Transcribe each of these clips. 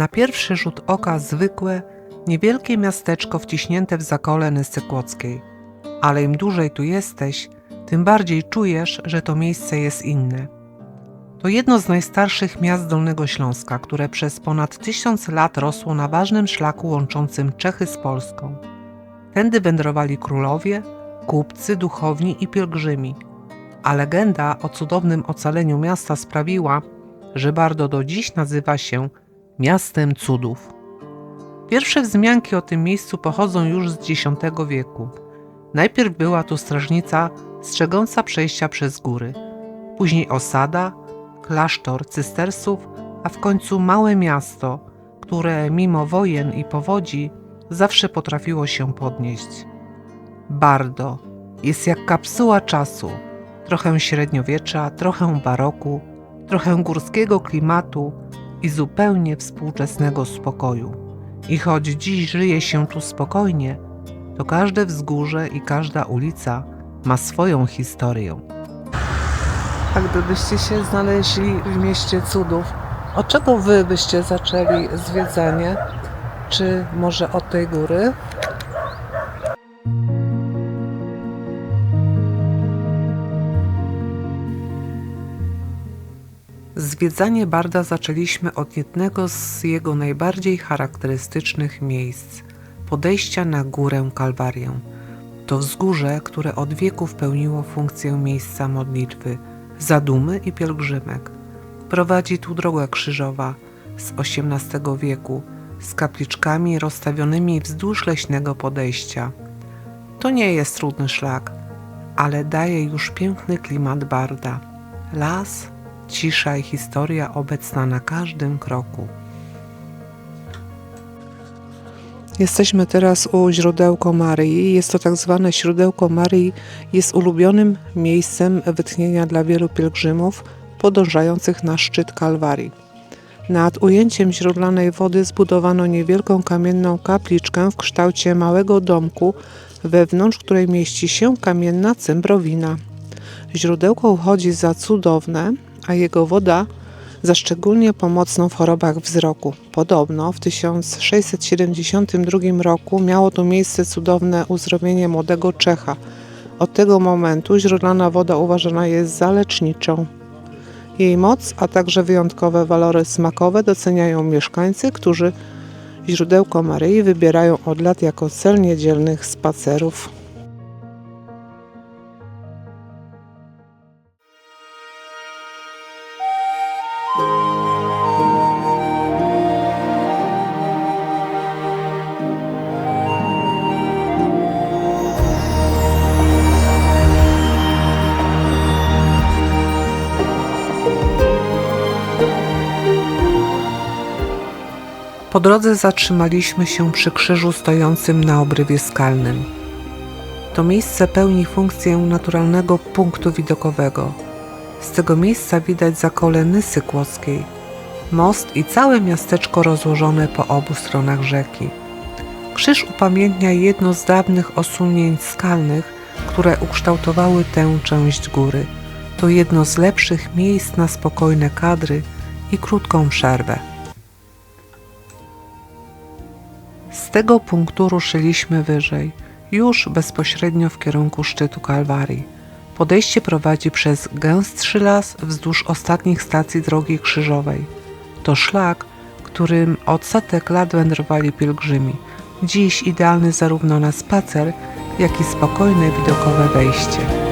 Na pierwszy rzut oka zwykłe, niewielkie miasteczko wciśnięte w zakole Nysy Kłodzkiej. Ale im dłużej tu jesteś, tym bardziej czujesz, że to miejsce jest inne. To jedno z najstarszych miast Dolnego Śląska, które przez ponad tysiąc lat rosło na ważnym szlaku łączącym Czechy z Polską. Tędy wędrowali królowie, kupcy, duchowni i pielgrzymi, a legenda o cudownym ocaleniu miasta sprawiła, że Bardo do dziś nazywa się miastem cudów. Pierwsze wzmianki o tym miejscu pochodzą już z X wieku. Najpierw była tu strażnica strzegąca przejścia przez góry, później osada, klasztor cystersów, a w końcu małe miasto, które mimo wojen i powodzi zawsze potrafiło się podnieść. Bardo jest jak kapsuła czasu, trochę średniowiecza, trochę baroku, trochę górskiego klimatu i zupełnie współczesnego spokoju. I choć dziś żyje się tu spokojnie, to każde wzgórze i każda ulica ma swoją historię. A gdybyście się znaleźli w mieście cudów, od czego wy byście zaczęli zwiedzanie? Czy może od tej góry? Zwiedzanie Barda zaczęliśmy od jednego z jego najbardziej charakterystycznych miejsc podejścia na górę Kalwarię. To wzgórze, które od wieków pełniło funkcję miejsca modlitwy, zadumy i pielgrzymek. Prowadzi tu droga krzyżowa z XVIII wieku z kapliczkami rozstawionymi wzdłuż leśnego podejścia. To nie jest trudny szlak, ale daje już piękny klimat Barda. Las, cisza i historia obecna na każdym kroku. Jesteśmy teraz u źródełko Maryi. Jest to tak zwane źródełko Maryi. Jest ulubionym miejscem wytchnienia dla wielu pielgrzymów podążających na szczyt Kalwarii. Nad ujęciem źródlanej wody zbudowano niewielką kamienną kapliczkę w kształcie małego domku, wewnątrz której mieści się kamienna cymbrowina. Źródełko uchodzi za cudowne, a jego woda za szczególnie pomocną w chorobach wzroku. Podobno w 1672 roku miało tu miejsce cudowne uzdrowienie młodego Czecha. Od tego momentu źródlana woda uważana jest za leczniczą. Jej moc, a także wyjątkowe walory smakowe doceniają mieszkańcy, którzy źródełko Maryi wybierają od lat jako cel niedzielnych spacerów. Po drodze zatrzymaliśmy się przy krzyżu stojącym na obrywie skalnym. To miejsce pełni funkcję naturalnego punktu widokowego. Z tego miejsca widać zakole Nysy Kłodzkiej, most i całe miasteczko rozłożone po obu stronach rzeki. Krzyż upamiętnia jedno z dawnych osunięć skalnych, które ukształtowały tę część góry. To jedno z lepszych miejsc na spokojne kadry i krótką przerwę. Z tego punktu ruszyliśmy wyżej, już bezpośrednio w kierunku szczytu Kalwarii. Podejście prowadzi przez gęstszy las wzdłuż ostatnich stacji drogi krzyżowej. To szlak, którym od setek lat wędrowali pielgrzymi. Dziś idealny zarówno na spacer, jak i spokojne widokowe wejście.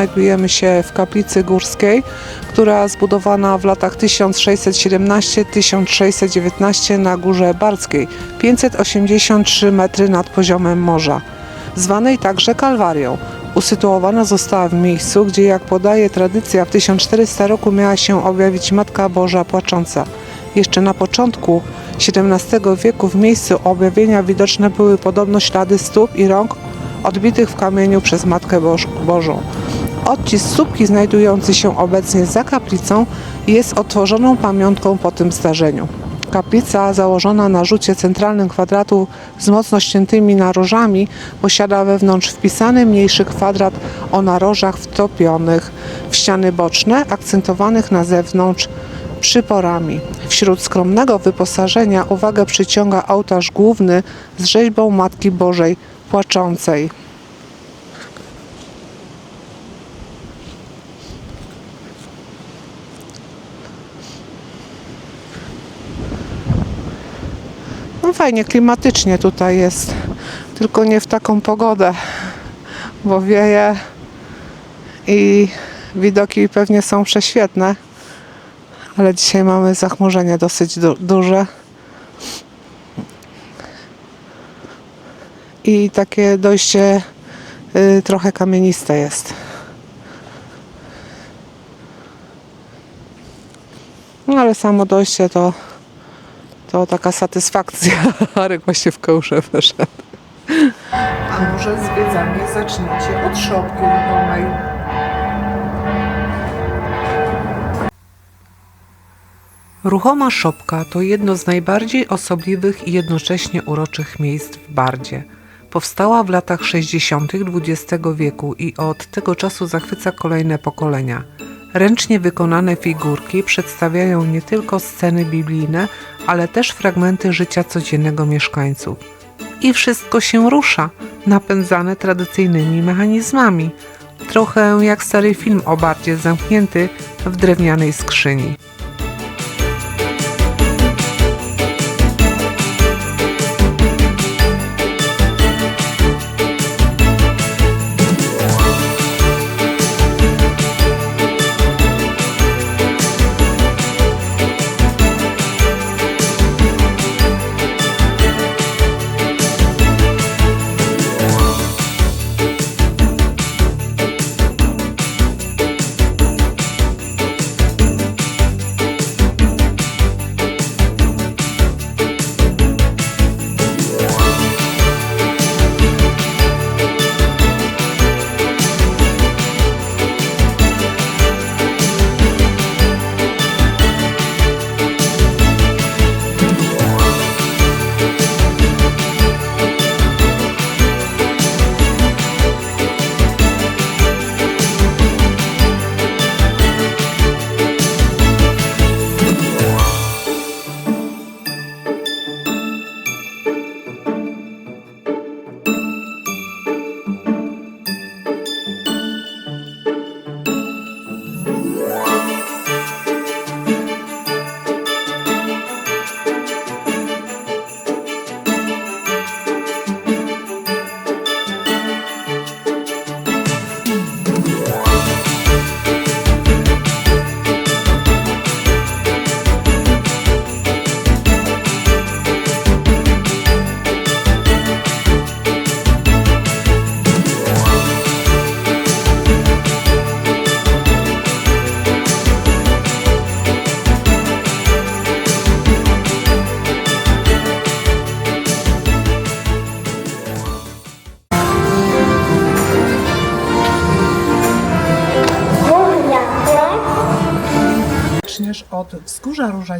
Znajdujemy się w kaplicy górskiej, która zbudowana w latach 1617-1619 na Górze Barckiej, 583 metry nad poziomem morza, zwanej także Kalwarią. Usytuowana została w miejscu, gdzie jak podaje tradycja w 1400 roku miała się objawić Matka Boża Płacząca. Jeszcze na początku XVII wieku w miejscu objawienia widoczne były podobno ślady stóp i rąk odbitych w kamieniu przez Matkę Boż Bożą. Odcisk słupki znajdujący się obecnie za kaplicą jest otworzoną pamiątką po tym zdarzeniu. Kaplica założona na rzucie centralnym kwadratu z mocno ściętymi narożami posiada wewnątrz wpisany mniejszy kwadrat o narożach wtopionych w ściany boczne, akcentowanych na zewnątrz przyporami. Wśród skromnego wyposażenia uwagę przyciąga ołtarz główny z rzeźbą Matki Bożej płaczącej. No fajnie, klimatycznie tutaj jest, tylko nie w taką pogodę, bo wieje i widoki pewnie są prześwietne, ale dzisiaj mamy zachmurzenie dosyć du- duże. I takie dojście y, trochę kamieniste jest. No ale samo dojście to to taka satysfakcja. Arek właśnie w kołże wyszedł. A może zwiedzanie zaczniecie od szopki ruchomej? Ruchoma szopka to jedno z najbardziej osobliwych i jednocześnie uroczych miejsc w Bardzie. Powstała w latach 60. XX wieku i od tego czasu zachwyca kolejne pokolenia. Ręcznie wykonane figurki przedstawiają nie tylko sceny biblijne, ale też fragmenty życia codziennego mieszkańców. I wszystko się rusza, napędzane tradycyjnymi mechanizmami. Trochę jak stary film o bardzie zamknięty w drewnianej skrzyni.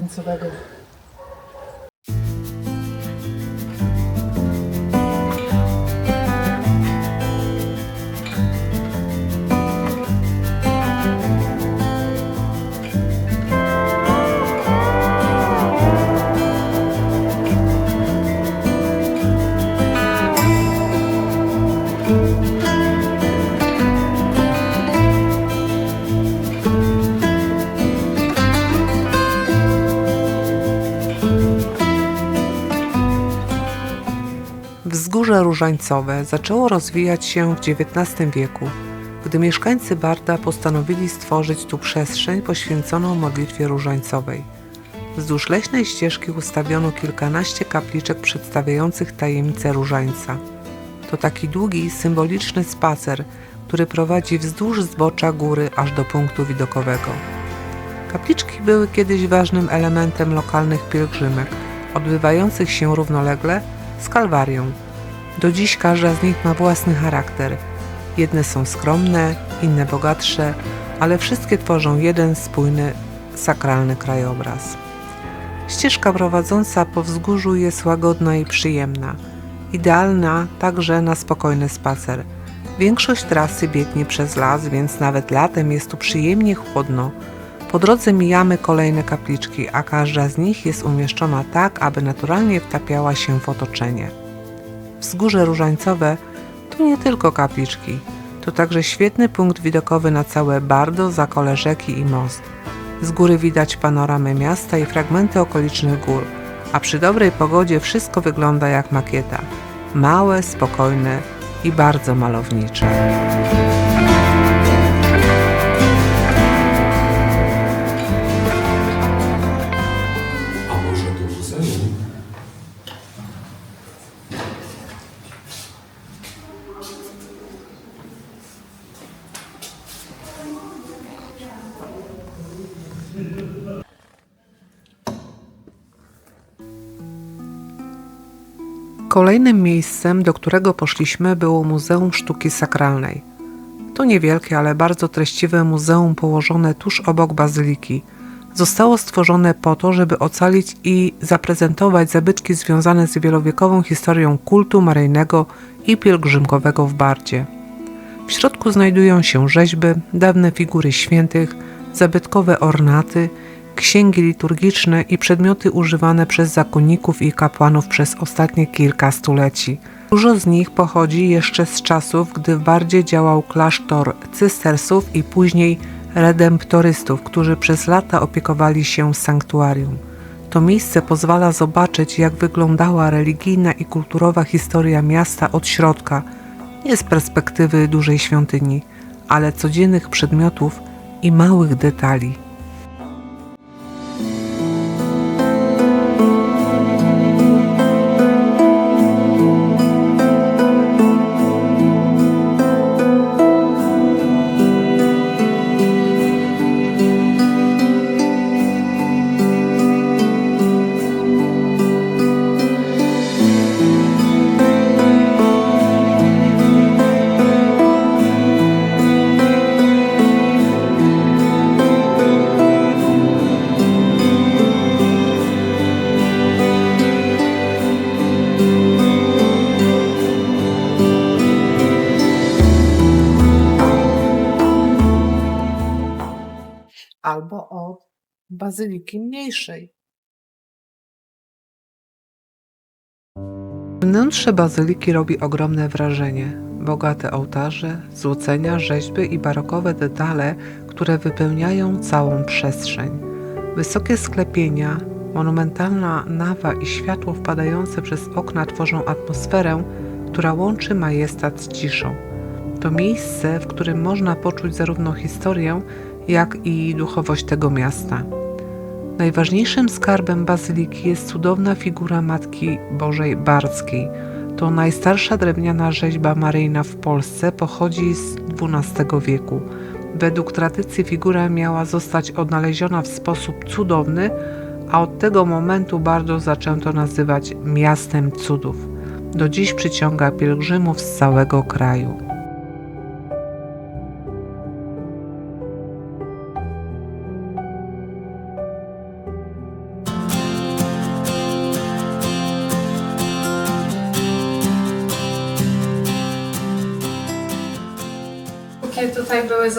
pomarańcowego. Różańcowe zaczęło rozwijać się w XIX wieku, gdy mieszkańcy Barda postanowili stworzyć tu przestrzeń poświęconą modlitwie różańcowej. Wzdłuż leśnej ścieżki ustawiono kilkanaście kapliczek przedstawiających tajemnicę różańca. To taki długi, symboliczny spacer, który prowadzi wzdłuż zbocza góry aż do punktu widokowego. Kapliczki były kiedyś ważnym elementem lokalnych pielgrzymek, odbywających się równolegle z Kalwarią. Do dziś każda z nich ma własny charakter. Jedne są skromne, inne bogatsze, ale wszystkie tworzą jeden spójny, sakralny krajobraz. Ścieżka prowadząca po wzgórzu jest łagodna i przyjemna. Idealna także na spokojny spacer. Większość trasy biegnie przez las, więc nawet latem jest tu przyjemnie chłodno. Po drodze mijamy kolejne kapliczki, a każda z nich jest umieszczona tak, aby naturalnie wtapiała się w otoczenie. Wzgórze Różańcowe to nie tylko kapliczki, to także świetny punkt widokowy na całe Bardo, zakole rzeki i most. Z góry widać panoramę miasta i fragmenty okolicznych gór, a przy dobrej pogodzie wszystko wygląda jak makieta. Małe, spokojne i bardzo malownicze. Kolejnym miejscem, do którego poszliśmy, było Muzeum Sztuki Sakralnej. To niewielkie, ale bardzo treściwe muzeum położone tuż obok bazyliki. Zostało stworzone po to, żeby ocalić i zaprezentować zabytki związane z wielowiekową historią kultu maryjnego i pielgrzymkowego w Bardzie. W środku znajdują się rzeźby, dawne figury świętych, zabytkowe ornaty, księgi liturgiczne i przedmioty używane przez zakonników i kapłanów przez ostatnie kilka stuleci. Dużo z nich pochodzi jeszcze z czasów, gdy w Bardzie działał klasztor cystersów i później redemptorystów, którzy przez lata opiekowali się sanktuarium. To miejsce pozwala zobaczyć, jak wyglądała religijna i kulturowa historia miasta od środka, nie z perspektywy dużej świątyni, ale codziennych przedmiotów i małych detali. Bazyliki mniejszej. Wnętrze bazyliki robi ogromne wrażenie. Bogate ołtarze, złocenia, rzeźby i barokowe detale, które wypełniają całą przestrzeń. Wysokie sklepienia, monumentalna nawa i światło wpadające przez okna tworzą atmosferę, która łączy majestat z ciszą. To miejsce, w którym można poczuć zarówno historię, jak i duchowość tego miasta. Najważniejszym skarbem bazyliki jest cudowna figura Matki Bożej Bardzkiej. To najstarsza drewniana rzeźba maryjna w Polsce, pochodzi z XII wieku. Według tradycji figura miała zostać odnaleziona w sposób cudowny, a od tego momentu Bardo zaczęto nazywać miastem cudów. Do dziś przyciąga pielgrzymów z całego kraju.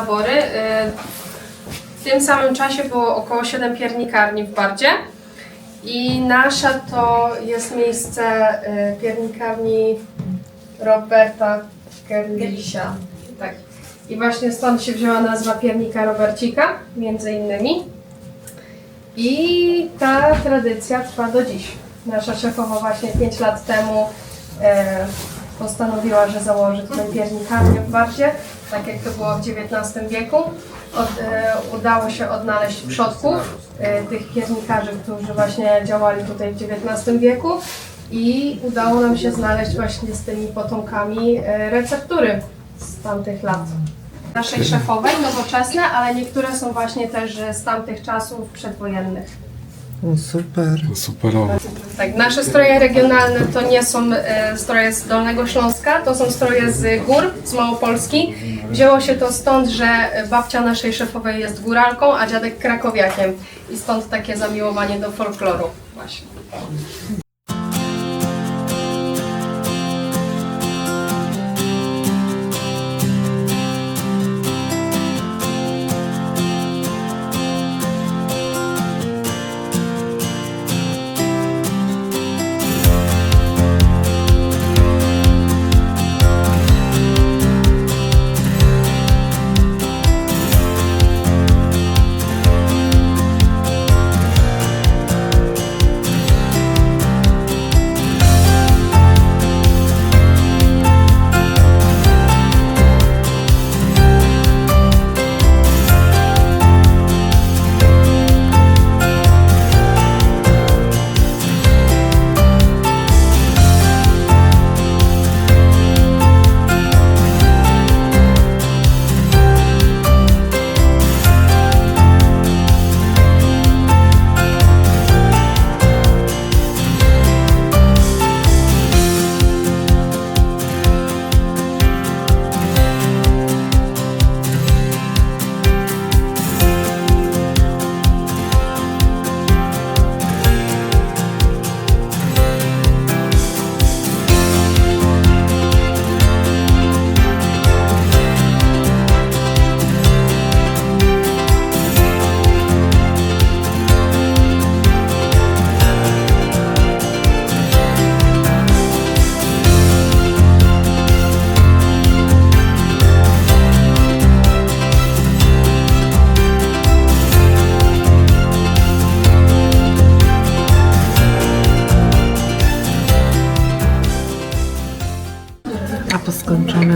Zabory, y, w tym samym czasie było około 7 piernikarni w Bardzie i nasza to jest miejsce y, piernikarni Roberta Gerlisia. Tak. I właśnie stąd się wzięła nazwa piernika Robercika, między innymi. I ta tradycja trwa do dziś. Nasza szefowa właśnie 5 lat temu e, postanowiła, że założy tutaj piernikarnię w Bardzie, tak jak to było w XIX wieku. Od, e, udało się odnaleźć przodków e, tych piernikarzy, którzy właśnie działali tutaj w XIX wieku i udało nam się znaleźć właśnie z tymi potomkami e, receptury z tamtych lat. Naszej szefowej, nowoczesne, ale niektóre są właśnie też z tamtych czasów przedwojennych. O, super. Superowo. Tak, nasze stroje regionalne to nie są e, stroje z Dolnego Śląska, to są stroje z gór, z Małopolski. Wzięło się to stąd, że babcia naszej szefowej jest góralką, a dziadek krakowiakiem. i stąd takie zamiłowanie do folkloru właśnie.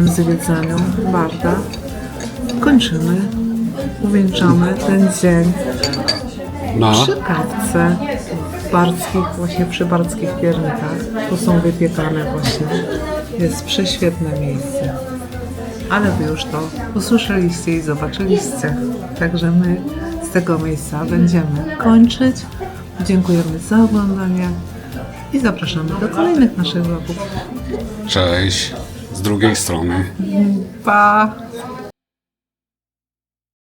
Skończonym zwiedzaniu Barda kończymy, uwieńczamy ten dzień Na? przy kawce w barskich, właśnie przy barskich piernikach. Tu są wypiekane właśnie. Jest prześwietne miejsce. Ale wy już to usłyszeliście i zobaczyliście. Także my z tego miejsca będziemy kończyć. Dziękujemy za oglądanie i zapraszamy do kolejnych naszych vlogów. Cześć. z drugih strani. Pa